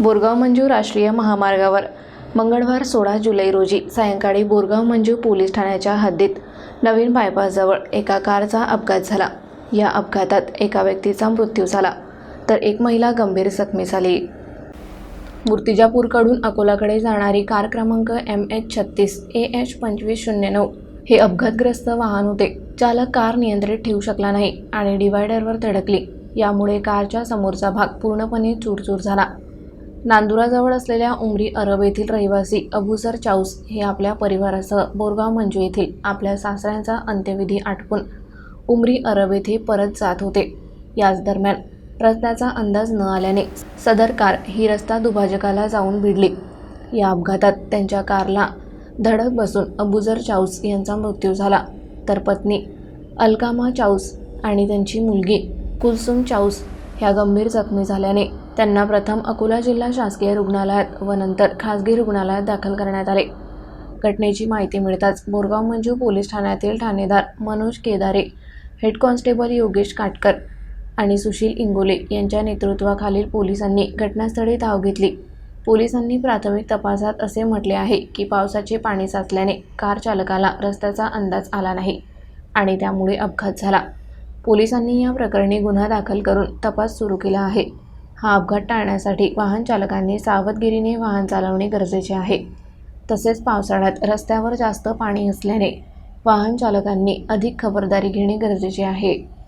बोरगाव मंजू राष्ट्रीय महामार्गावर. मंगळवार सोळा जुलै रोजी सायंकाळी बोरगाव मंजू पोलीस ठाण्याच्या हद्दीत नवीन बायपासजवळ एका कारचा अपघात झाला. या अपघातात एका व्यक्तीचा मृत्यू झाला तर एक महिला गंभीर जखमी झाली. मूर्तिजापूरकडून अकोलाकडे जाणारी कार क्रमांक एम एच छत्तीस ए एच पंचवीस शून्य नऊ हे अपघातग्रस्त वाहन होते. चालक कार नियंत्रित ठेवू शकला नाही आणि डिवायडरवर धडकली. यामुळे कारच्या समोरचा भाग पूर्णपणे चूरचूर झाला. नांदुराजवळ असलेल्या उमरी अरब येथील रहिवासी अबुसर चाऊस हे आपल्या परिवारासह बोरगाव मंजू येथील आपल्या सासऱ्यांचा अंत्यविधी आटपून उमरी अरब येथे परत जात होते. याच दरम्यान रस्त्याचा अंदाज न आल्याने सदर कार ही रस्ता दुभाजकाला जाऊन भिडली. या अपघातात त्यांच्या कारला धडक बसून अबुजर चाऊस यांचा मृत्यू झाला. तर पत्नी अलकामा चाऊस आणि त्यांची मुलगी कुलसुम चाऊस ह्या गंभीर जखमी झाल्याने त्यांना प्रथम अकोला जिल्हा शासकीय रुग्णालयात व नंतर खासगी रुग्णालयात दाखल करण्यात आले. घटनेची माहिती मिळताच बोरगाव मंजू पोलीस ठाण्यातील ठाणेदार मनोज केदारे हेड कॉन्स्टेबल योगेश काटकर आणि सुशील इंगोले यांच्या नेतृत्वाखालील पोलिसांनी घटनास्थळी धाव घेतली. पोलिसांनी प्राथमिक तपासात असे म्हटले आहे की पावसाचे पाणी साचल्याने कार चालकाला रस्त्याचा अंदाज आला नाही आणि त्यामुळे अपघात झाला. पोलिसांनी या प्रकरणी गुन्हा दाखल करून तपास सुरू केला आहे. हा अपघात टाळण्यासाठी वाहन चालकांनी सावधगिरीने वाहन चालवणे गरजेचे आहे. तसेच पावसाळ्यात रस्त्यावर जास्त पाणी असल्याने वाहन चालकांनी अधिक खबरदारी घेणे गरजेचे आहे.